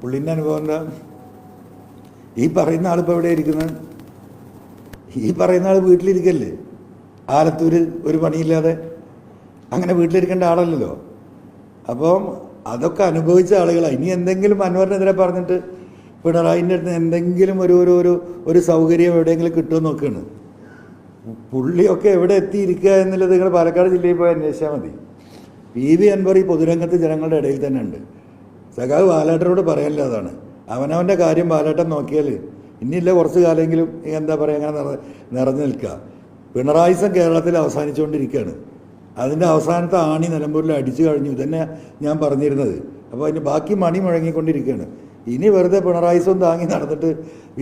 പുള്ളിന്റെ അനുഭവം എന്താ? ഈ പറയുന്ന ആളിപ്പോൾ എവിടെ ഇരിക്കുന്നത്? ഈ പറയുന്ന ആൾ വീട്ടിലിരിക്കല്ലേ? ആലത്തൂര് ഒരു പണിയില്ലാതെ അങ്ങനെ വീട്ടിലിരിക്കേണ്ട ആളല്ലല്ലോ. അപ്പം അതൊക്കെ അനുഭവിച്ച ആളുകളാണ് ഇനി എന്തെങ്കിലും അൻവറിനെതിരെ പറഞ്ഞിട്ട് പിണറായിന്റെ അടുത്ത് എന്തെങ്കിലും ഒരു ഒരു ഒരു ഒരു സൗകര്യം എവിടെയെങ്കിലും കിട്ടുമെന്ന് നോക്കുകയാണ് പുള്ളിയൊക്കെ എവിടെ എത്തിയിരിക്കുക എന്നുള്ളത് നിങ്ങൾ പാലക്കാട് ജില്ലയിൽ പോയി അന്വേഷിച്ചാൽ മതി. പി വി അൻവർ ഈ പൊതുരംഗത്ത് ജനങ്ങളുടെ ഇടയിൽ തന്നെ ഉണ്ട്. സഖാവ് ബാലേട്ടനോട് പറയാനില്ല അതാണ്. അവനവന്റെ കാര്യം ബാലേട്ടൻ നോക്കിയാൽ ഇനിയില്ല കുറച്ച് കാലമെങ്കിലും എന്താ പറയുക അങ്ങനെ നിറ നിറഞ്ഞു നിൽക്കുക. പിണറായിസം കേരളത്തിൽ അവസാനിച്ചുകൊണ്ടിരിക്കുകയാണ്. അതിന്റെ അവസാനത്തെ ആണി നിലമ്പൂരിൽ അടിച്ചു കഴിഞ്ഞു. ഇതന്നെ ഞാൻ പറഞ്ഞിരുന്നത്. അപ്പോൾ അതിന് ബാക്കി മണി മുഴങ്ങിക്കൊണ്ടിരിക്കുകയാണ്. ഇനി വെറുതെ പിണറായിസം താങ്ങി നടന്നിട്ട്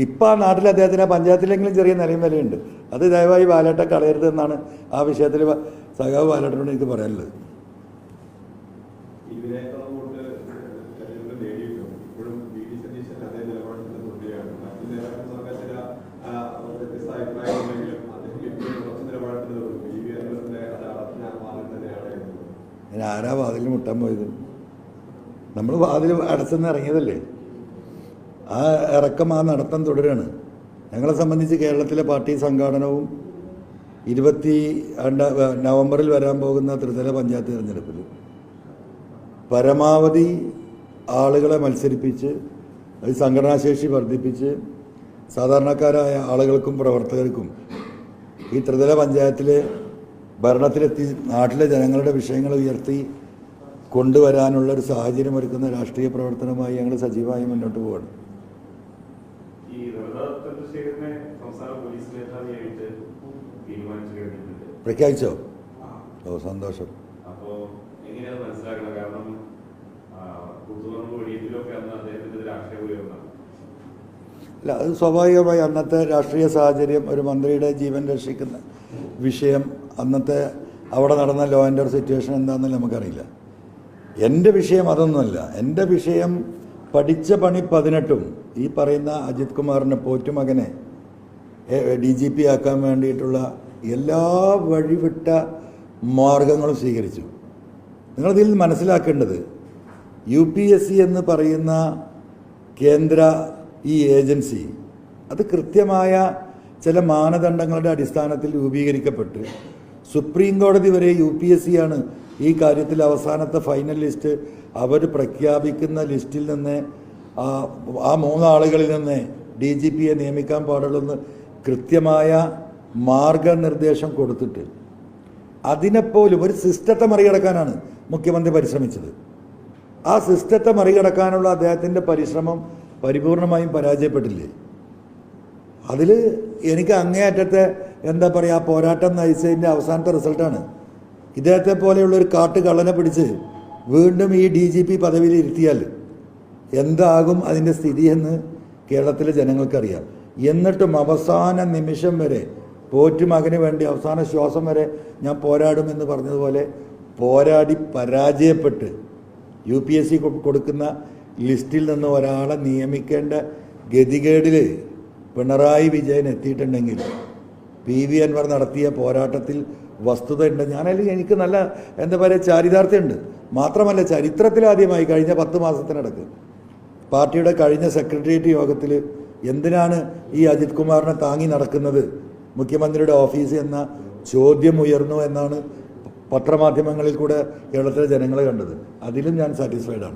ഇപ്പം ആ നാട്ടിൽ അദ്ദേഹത്തിന് ആ പഞ്ചായത്തിലെങ്കിലും ചെറിയ നിലയും വിലയുണ്ട് അത് ദയവായി ബാലേട്ടൻ കളയരുത് എന്നാണ് ആ വിഷയത്തിൽ സഖാവ് ബാലേട്ടനോട് എനിക്ക് പറയാനുള്ളത്. ഞാൻ ആരാ വാതിൽ മുട്ടാൻ പോയത്? നമ്മൾ വാതിൽ അടച്ചെന്ന് ഇറങ്ങിയതല്ലേ? ആ ഇറക്കം ആ നടത്തം തുടരുകയാണ് ഞങ്ങളെ സംബന്ധിച്ച് കേരളത്തിലെ പാർട്ടി സംഘാടനവും ഇരുപത്തി നവംബറിൽ വരാൻ പോകുന്ന ത്രിതല പഞ്ചായത്ത് തിരഞ്ഞെടുപ്പിൽ പരമാവധി ആളുകളെ മത്സരിപ്പിച്ച് അത് സംഘടനാശേഷി വർദ്ധിപ്പിച്ച് സാധാരണക്കാരായ ആളുകൾക്കും പ്രവർത്തകർക്കും ഈ ത്രിതല പഞ്ചായത്തിലെ ഭരണത്തിലെത്തി നാട്ടിലെ ജനങ്ങളുടെ വിഷയങ്ങൾ ഉയർത്തി കൊണ്ടുവരാനുള്ള ഒരു സാഹചര്യം ഒരുക്കുന്ന രാഷ്ട്രീയ പ്രവർത്തനമായി ഞങ്ങൾ സജീവമായി മുന്നോട്ട് പോവാണ്. പ്രഖ്യാപിച്ചോ. ഓ സന്തോഷം. മനസ്സിലാക്കണം? കാരണം വെടിയത്തിലൊക്കെ അന്ന് അദ്ദേഹത്തിന്റെ അത് സ്വാഭാവികമായി അന്നത്തെ രാഷ്ട്രീയ സാഹചര്യം ഒരു മന്ത്രിയുടെ ജീവൻ രക്ഷിക്കുന്ന വിഷയം അന്നത്തെ അവിടെ നടന്ന ലോ ആൻഡ് ഓർഡർ സിറ്റുവേഷൻ എന്താണെന്ന് നമുക്കറിയില്ല. എന്റെ വിഷയം അതൊന്നുമല്ല. എന്റെ വിഷയം പഠിച്ച പണി പതിനെട്ടും ഈ പറയുന്ന അജിത് കുമാറിന്റെ പോറ്റുമകനെ ഡി ജി പി ആക്കാൻ വേണ്ടിയിട്ടുള്ള എല്ലാ വഴിവിട്ട മാർഗങ്ങളും സ്വീകരിച്ചു. നിങ്ങളിതിൽ മനസ്സിലാക്കേണ്ടത് യു പി എസ് സി എന്ന് പറയുന്ന കേന്ദ്ര ഈ ഏജൻസി അത് കൃത്യമായ ചില മാനദണ്ഡങ്ങളുടെ അടിസ്ഥാനത്തിൽ രൂപീകരിക്കപ്പെട്ട് സുപ്രീം കോടതി വരെ യു പി എസ് സി ആണ് ഈ കാര്യത്തിൽ അവസാനത്തെ ഫൈനൽ ലിസ്റ്റ് അവർ പ്രഖ്യാപിക്കുന്ന ലിസ്റ്റിൽ നിന്ന് ആ മൂന്നാളുകളിൽ നിന്ന് ഡി ജി പിയെ നിയമിക്കാൻ പാടുള്ളൂന്ന് കൃത്യമായ മാർഗനിർദ്ദേശം കൊടുത്തിട്ട് അതിനെപ്പോലും ഒരു സിസ്റ്റത്തെ മറികടക്കാനാണ് മുഖ്യമന്ത്രി പരിശ്രമിച്ചത്. ആ സിസ്റ്റത്തെ മറികടക്കാനുള്ള അദ്ദേഹത്തിന്റെ പരിശ്രമം പരിപൂർണമായും പരാജയപ്പെട്ടില്ലേ? അതിൽ എനിക്ക് അങ്ങേയറ്റത്തെ എന്താ പറയുക ആ പോരാട്ടം നയിച്ചതിന്റെ അവസാനത്തെ റിസൾട്ടാണ്. ഇദ്ദേഹത്തെ പോലെയുള്ള ഒരു കാട്ടുകള്ളനെ പിടിച്ച് വീണ്ടും ഈ ഡി ജി പി പദവിയിൽ ഇരുത്തിയാൽ എന്താകും അതിന്റെ സ്ഥിതി എന്ന് കേരളത്തിലെ ജനങ്ങൾക്കറിയാം. എന്നിട്ടും അവസാന നിമിഷം വരെ പോറ്റുമകന് വേണ്ടി അവസാന ശ്വാസം വരെ ഞാൻ പോരാടുമെന്ന് പറഞ്ഞതുപോലെ പോരാടി പരാജയപ്പെട്ട് യു പി എസ് സി കൊടുക്കുന്ന ലിസ്റ്റിൽ നിന്ന് ഒരാളെ നിയമിക്കേണ്ട ഗതികേടിൽ പിണറായി വിജയൻ എത്തിയിട്ടുണ്ടെങ്കിൽ പി വി അൻവർ നടത്തിയ പോരാട്ടത്തിൽ വസ്തുത ഉണ്ട്. ഞാനതിൽ എനിക്ക് നല്ല എന്താ പറയുക ചാരിതാർത്ഥ്യമുണ്ട്. മാത്രമല്ല ചരിത്രത്തിലാദ്യമായി കഴിഞ്ഞ പത്ത് മാസത്തിനിടക്ക് പാർട്ടിയുടെ കഴിഞ്ഞ സെക്രട്ടേറിയറ്റ് യോഗത്തിൽ എന്തിനാണ് ഈ അജിത് കുമാറിനെ താങ്ങി നടക്കുന്നത്? മുഖ്യമന്ത്രിയുടെ ഓഫീസ് എന്ന ചോദ്യം ഉയർന്നു എന്നാണ് പത്രമാധ്യമങ്ങളിൽ കൂടെ കേരളത്തിലെ ജനങ്ങൾ കണ്ടത്. അതിലും ഞാൻ സാറ്റിസ്ഫൈഡ് ആണ്.